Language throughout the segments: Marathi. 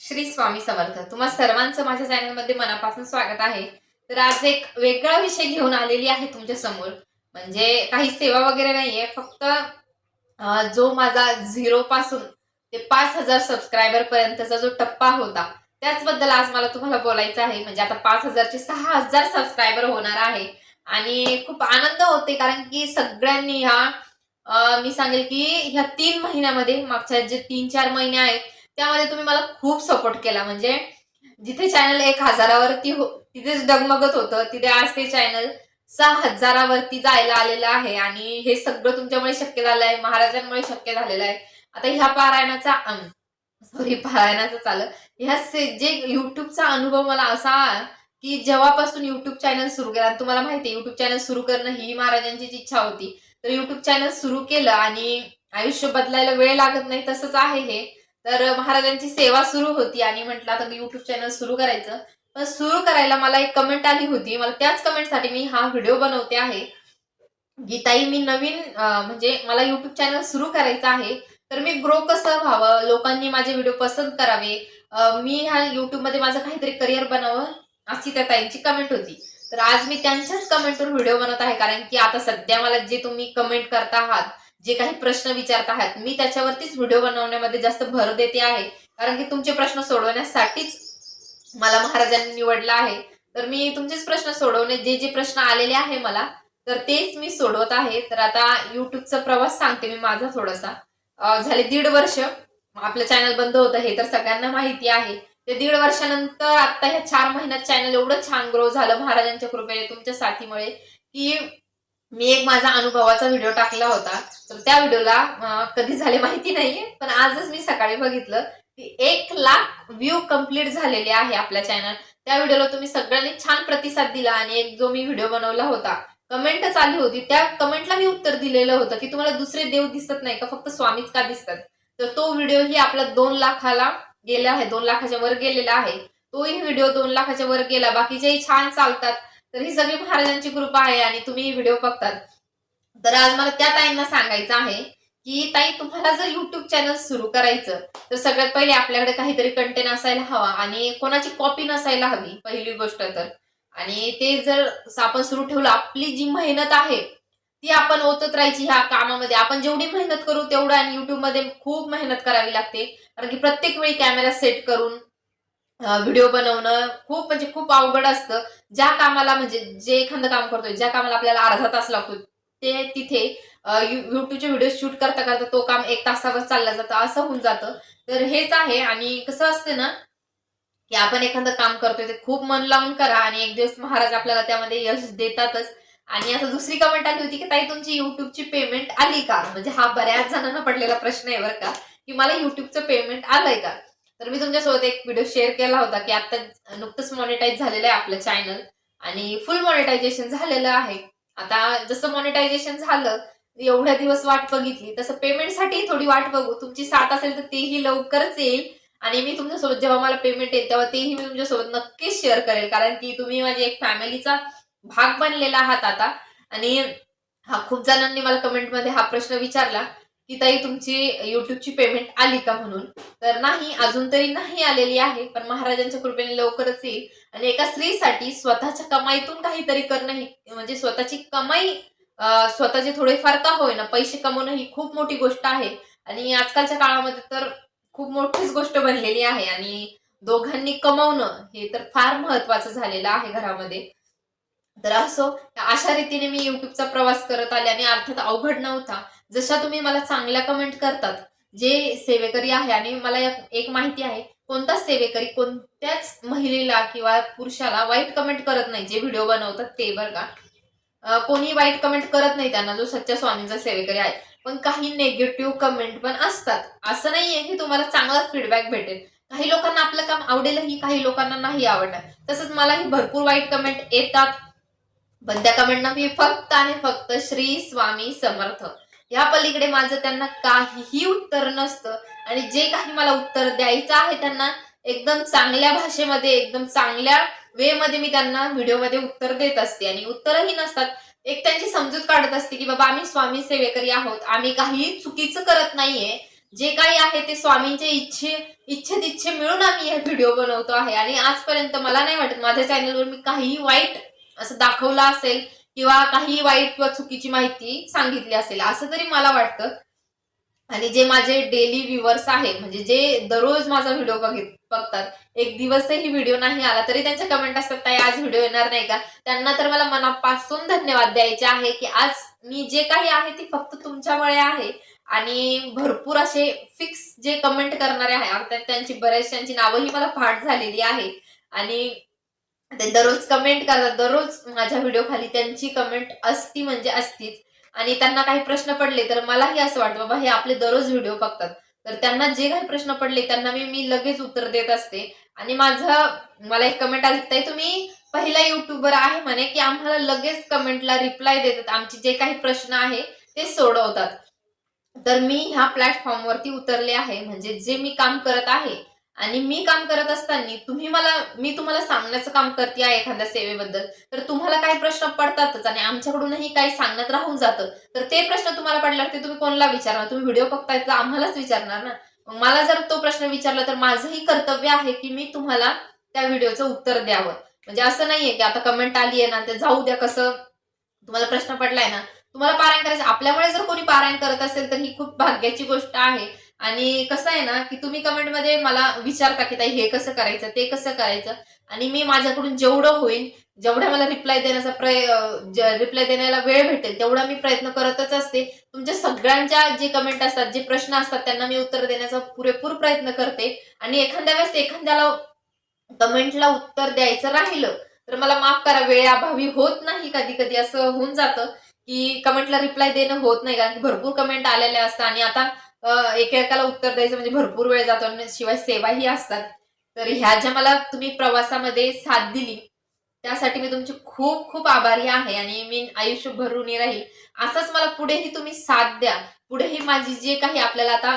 श्री स्वामी समर्थ. तुम्हा सर्वांचं माझ्या चॅनलमध्ये मनापासून स्वागत आहे. तर आज एक वेगळा विषय घेऊन आलेली आहे तुमच्यासमोर. म्हणजे काही सेवा वगैरे नाहीये फक्त जो माझा झिरो पासून ते पाच हजार सबस्क्रायबर पर्यंतचा जो टप्पा होता त्याचबद्दल आज मला तुम्हाला बोलायचं आहे. म्हणजे आता पाच हजारचे सहा हजार सबस्क्रायबर होणार आहे. आणि खूप आनंद होते कारण की सगळ्यांनी ह्या मी सांगेल की ह्या तीन महिन्यामध्ये मागच्या जे तीन चार महिने आहेत त्यामध्ये तुम्ही मला खूप सपोर्ट केला. म्हणजे जिथे चॅनल एक हजारावरती हो तिथेच डगमगत होतं तिथे आज ते चॅनल सहा हजारावरती जायला आलेलं आहे. आणि हे सगळं तुमच्यामुळे शक्य झालं आहे महाराजांमुळे शक्य झालेलं आहे. आता ह्या पारायणाचा सॉरी पारायणाचं चालं ह्या जे युट्यूबचा अनुभव मला असा की जेव्हापासून युट्यूब चॅनल सुरू केला आणि तुम्हाला माहिती आहे युट्यूब चॅनल सुरू करणं ही महाराजांचीच इच्छा होती. तर युट्यूब चॅनल सुरू केलं आणि आयुष्य बदलायला वेळ लागत नाही तसंच आहे हे. तर महाराजांची सेवा सुरू होती आणि म्हटलं आता युट्यूब चॅनल सुरू करायचं. पण सुरू करायला मला एक कमेंट आली होती. मला त्याच कमेंटसाठी मी हा व्हिडिओ बनवते आहे. गीताई मी नवीन म्हणजे मला युट्यूब चॅनल सुरू करायचं आहे. तर मी ग्रो कसं व्हावं? लोकांनी माझे व्हिडिओ पसंत करावे. मी ह्या युट्यूबमध्ये माझं काहीतरी करिअर बनावं अशी त्या ताईंची कमेंट होती. तर आज मी त्यांच्याच कमेंटवर व्हिडिओ बनवत आहे. कारण की आता सध्या मला जे तुम्ही कमेंट करता आहात जे काही प्रश्न विचारत आहात मी त्याच्यावरतीच व्हिडिओ बनवण्यामध्ये जास्त भर देते आहे. कारण की तुमचे प्रश्न सोडवण्यासाठीच मला महाराजांनी निवडलं आहे. तर मी तुमचेच प्रश्न सोडवणे जे जे प्रश्न आलेले आहे मला तर तेच मी सोडवत आहे. तर आता युट्यूबचा प्रवास सांगते मी माझा थोडासा. झाले दीड वर्ष. आपलं चॅनल बंद होतं हे तर सगळ्यांना माहिती आहे. ते दीड वर्षानंतर आता ह्या चार महिन्यात चॅनल एवढं छान ग्रो झालं महाराजांच्या कृपेने तुमच्या साथीमुळे की मी एक माझा अनुभवाचा व्हिडिओ टाकला होता. तर त्या व्हिडिओला कधी झाले माहिती नाहीये पण आजच मी सकाळी बघितलं की एक लाख व्ह्यू कंप्लीट झालेले आहे आपल्या चॅनल त्या व्हिडिओला तुम्ही सगळ्यांनी छान प्रतिसाद दिला आणि एक जो मी व्हिडिओ बनवला होता कमेंटच आली होती त्या कमेंटला मी उत्तर दिलेलं होतं की तुम्हाला दुसरे देव दिसत नाही का फक्त स्वामीच का दिसतात? तर तो व्हिडिओ ही आपला दोन लाखाला गेला आहे दोन लाखाच्या वर गेलेला आहे. तोही व्हिडिओ दोन लाखाच्या वर गेला बाकीचेही छान चालतात. तर ही सगळी महाराजांची कृपा आहे आणि तुम्ही व्हिडिओ बघतात. तर आज मला त्या ताईंना सांगायचं आहे की ताई तुम्हाला जर युट्यूब चॅनल सुरू करायचं तर सगळ्यात पहिले आपल्याकडे काहीतरी कंटेंट असायला हवा आणि कोणाची कॉपी नसायला हवी पहिली गोष्ट तर. आणि ते जर आपण सुरू ठेवलं आपली जी मेहनत आहे ती आपण ओतत राहायची ह्या कामामध्ये. आपण जेवढी मेहनत करू तेवढं आणि युट्यूबमध्ये मध्ये खूप मेहनत करावी लागते. कारण की प्रत्येक वेळी कॅमेरा सेट करून व्हिडिओ बनवणं खूप म्हणजे खूप अवघड असतं. ज्या कामाला म्हणजे जे एखादं काम करतोय ज्या कामाला आपल्याला अर्धा तास लागतो ते तिथे युट्यूबचे व्हिडिओ शूट करता करता तो काम एक तासावर चालला जातं असं होऊन जातं. तर हेच आहे आणि कसं असतं ना की आपण एखादं काम करतोय ते खूप मन लावून करा आणि एक दिवस महाराज आपल्याला त्यामध्ये यश देतातच. आणि असं दुसरी कमेंट आली होती की ताई तुमची युट्यूबची पेमेंट आली का? म्हणजे हा बऱ्याच जणांना पडलेला प्रश्न आहे बरं का की मला युट्यूबचं पेमेंट आलंय का? तर मी तुमच्यासोबत एक व्हिडिओ शेअर केला होता की आता नुकतंच मॉनिटाईज झालेलं आहे आपलं चॅनल आणि फुल मॉनिटायझेशन झालेलं आहे. आता जसं मॉनिटायझेशन झालं एवढ्या दिवस वाट बघितली तसं पेमेंटसाठी थोडी वाट बघू. तुमची साथ असेल तर तेही लवकरच येईल. आणि मी तुमच्यासोबत जेव्हा मला पेमेंट येईल तेव्हा तेही मी तुमच्यासोबत नक्कीच शेअर करेल. कारण की तुम्ही माझी एक फॅमिलीचा भाग बनलेला आहात आता. आणि हा खूप जणांनी मला कमेंटमध्ये हा प्रश्न विचारला. की ताई तुमची युट्यूबची पेमेंट आली का म्हणून? तर नाही अजून तरी नाही आलेली आहे पण महाराजांच्या कृपेने लवकरच येईल. आणि एका स्त्रीसाठी स्वतःच्या कमाईतून काहीतरी करणं ही म्हणजे स्वतःची कमाई स्वतःचे थोडेफार का होईना पैसे कमवणं ही खूप मोठी गोष्ट आहे. आणि आजकालच्या काळामध्ये तर खूप मोठीच गोष्ट बनलेली आहे. आणि दोघांनी कमवणं हे तर फार महत्वाचं झालेलं आहे घरामध्ये. तर असो अशा रीतीने मी युट्यूबचा प्रवास करत आले आणि अर्थात अवघड नव्हता. जशा तुम्ही मला चांगल्या कमेंट करतात जे सेवेकरी आहे आणि मला एक- एक माहिती आहे कोणताच सेवेकरी कोणत्याच महिलेला किंवा पुरुषाला वाईट कमेंट करत नाही जे व्हिडिओ बनवतात ते बरं का? कोणी वाईट कमेंट करत नाही त्यांना जो सच्चा स्वामींचा सेवेकरी आहे. पण काही नेगेटिव्ह कमेंट पण असतात. असं नाहीये की तुम्हाला चांगला फीडबॅक भेटेल. काही लोकांना आपलं काम आवडेलही काही लोकांना नाही आवडणार. तसंच मलाही भरपूर वाईट कमेंट येतात. पण त्या कमेंटना मी फक्त आणि फक्त श्री स्वामी समर्थ. या पलीकडे माझं त्यांना काहीही उत्तर नसतं. आणि जे काही मला उत्तर द्यायचं आहे त्यांना एकदम चांगल्या भाषेमध्ये एकदम चांगल्या वे मध्ये मी त्यांना व्हिडिओमध्ये उत्तर देत असते. आणि उत्तरही नसतात. एक त्यांची समजूत काढत असते की बाबा आम्ही स्वामी सेवेकरी आहोत. आम्ही काही चुकीचं करत नाहीये. जे काही आहे ते स्वामींचे इच्छे इच्छेत इच्छे मिळून आम्ही हे व्हिडिओ बनवतो आहे. आणि आजपर्यंत मला नाही वाटत. माझ्या चॅनलवर मी काही वाईट असं दाखवलं असेल किंवा काही वाईट किंवा चुकीची माहिती सांगितली असेल असं तरी मला वाटतं. आणि जे माझे डेली व्ह्युअर्स आहेत म्हणजे जे दररोज माझा व्हिडिओ बघित बघतात एक दिवसही व्हिडिओ नाही आला तरी त्यांच्या कमेंट असतात ताई आज व्हिडिओ येणार नाही का? त्यांना तर मला मनापासून धन्यवाद द्यायचे आहे की आज मी जे काही आहे ते फक्त तुमच्यामुळे आहे. आणि भरपूर असे फिक्स जे कमेंट करणारे आहे अर्थात त्यांची बऱ्याचशांची नावंही मला फाट झालेली आहे. आणि ते दररोज कमेंट करतात. दररोज माझ्या व्हिडिओ खाली त्यांची कमेंट असती म्हणजे असतीच. आणि त्यांना काही प्रश्न पडले तर मलाही असं वाटतं बाबा हे आपले दररोज व्हिडिओ बघतात. तर त्यांना जे काही प्रश्न पडले त्यांना मी मी लगेच उत्तर देत असते. आणि माझं मला एक कमेंट आली ताई तुम्ही पहिला युट्यूबर आहे म्हणे की आम्हाला लगेच कमेंटला रिप्लाय देतात. आमचे जे काही प्रश्न आहे ते सोडवतात. तर मी ह्या प्लॅटफॉर्मवरती उतरले आहे. म्हणजे जे मी काम करत आहे आणि मी काम करत असताना तुम्ही मला मी तुम्हाला सांगण्याचं काम करते आहे एखाद्या सेवेबद्दल. तर तुम्हाला काही प्रश्न पडतातच आणि आमच्याकडूनही काही सांगण्यात राहून जातं. तर ते प्रश्न तुम्हाला पडल्यावर ते तुम्ही कोणाला विचारणार? तुम्ही व्हिडिओ बघताय तर आम्हालाच विचारणार ना? मग मला जर तो प्रश्न विचारला तर माझंही कर्तव्य आहे की मी तुम्हाला त्या व्हिडिओचं उत्तर द्यावं. म्हणजे असं नाहीये की आता कमेंट आली आहे ना ते जाऊ द्या कसं तुम्हाला प्रश्न पडलाय ना? तुम्हाला पारायण करायचं आपल्यामुळे जर कोणी पारायण करत असेल तर ही खूप भाग्याची गोष्ट आहे. आणि कसं आहे ना की तुम्ही कमेंटमध्ये मला विचारता की ताई हे कसं करायचं? ते कसं करायचं? आणि मी माझ्याकडून जेवढं होईल जेवढा मला रिप्लाय देण्याचा प्रय रिप्लाय देण्याला वेळ भेटेल तेवढा मी प्रयत्न करतच असते. तुमच्या सगळ्यांच्या जे कमेंट असतात जे प्रश्न असतात त्यांना मी उत्तर देण्याचा पुरेपूर प्रयत्न करते. आणि एखाद्या वेळेस एखाद्याला कमेंटला उत्तर द्यायचं राहिलं तर मला माफ करा वेळाभावी होत नाही कधी कधी असं होऊन जातं की कमेंटला रिप्लाय देणं होत नाही कारण की भरपूर कमेंट आलेल्या असतात. आणि आता एकेकाला उत्तर द्यायचं म्हणजे भरपूर वेळ जातो आणि शिवाय सेवाही असतात. तर ह्या ज्या मला तुम्ही प्रवासामध्ये साथ दिली त्यासाठी मी तुमची खूप खूप आभारी आहे आणि मी आयुष्य भरून राहील. असंच मला पुढेही तुम्ही साथ द्या. पुढेही माझी जे काही आपल्याला आता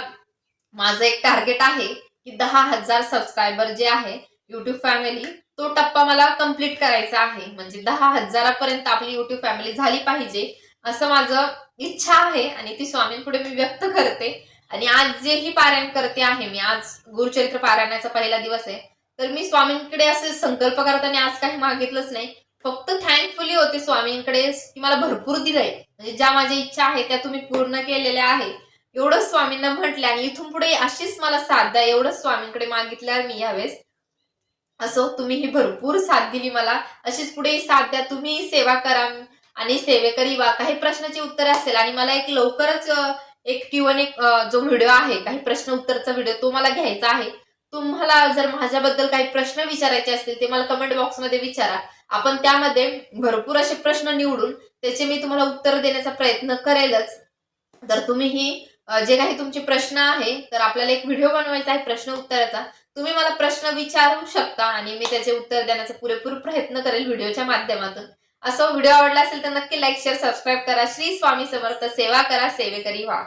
माझं एक टार्गेट आहे की दहा हजार सबस्क्रायबर जे आहे युट्यूब फॅमिली तो टप्पा मला कंप्लीट करायचा आहे. म्हणजे दहा हजारापर्यंत आपली युट्यूब फॅमिली झाली पाहिजे असं माझं इच्छा आहे आणि ती स्वामींपुढे मी व्यक्त करते. आणि आज जे ही पारायण करते आहे मी आज गुरुचरित्र पारायणाचा पहिला दिवस आहे तर मी स्वामींकडे असे संकल्प करताना आज काही मागितलंच नाही. फक्त थँकफुली होते स्वामींकडे की मला भरपूर दिलंय. म्हणजे ज्या माझ्या इच्छा आहे त्या तुम्ही पूर्ण केलेल्या आहे एवढंच स्वामींना म्हटलं आणि इथून पुढे अशीच मला साथ द्या एवढंच स्वामींकडे मागितल्यावर मी यावेळेस असो तुम्ही ही भरपूर साथ दिली मला. अशीच पुढे साथ द्या तुम्ही सेवा करा आणि सेवेकरी वा काही प्रश्नाची उत्तर असेल आणि मला एक लवकरच एक किंवा एक जो व्हिडिओ आहे काही प्रश्न उत्तरचा व्हिडिओ तो मला घ्यायचा आहे. तुम्हाला जर माझ्याबद्दल काही प्रश्न विचारायचे असतील ते मला कमेंट बॉक्समध्ये विचारा. आपण त्यामध्ये भरपूर असे प्रश्न निवडून त्याचे मी तुम्हाला उत्तर देण्याचा प्रयत्न करेलच. तर तुम्हीही ही जे काही तुमचे प्रश्न आहे तर आपल्याला एक व्हिडिओ बनवायचा आहे प्रश्न उत्तराचा. तुम्ही मला प्रश्न विचारू शकता आणि मी त्याचे उत्तर देण्याचा पुरेपूर प्रयत्न करेल व्हिडिओच्या माध्यमातून. असं व्हिडिओ आवडला असेल तर नक्की लाईक शेअर सबस्क्राईब करा. श्री स्वामी समर्थ सेवा करा सेवेकरी व्हा.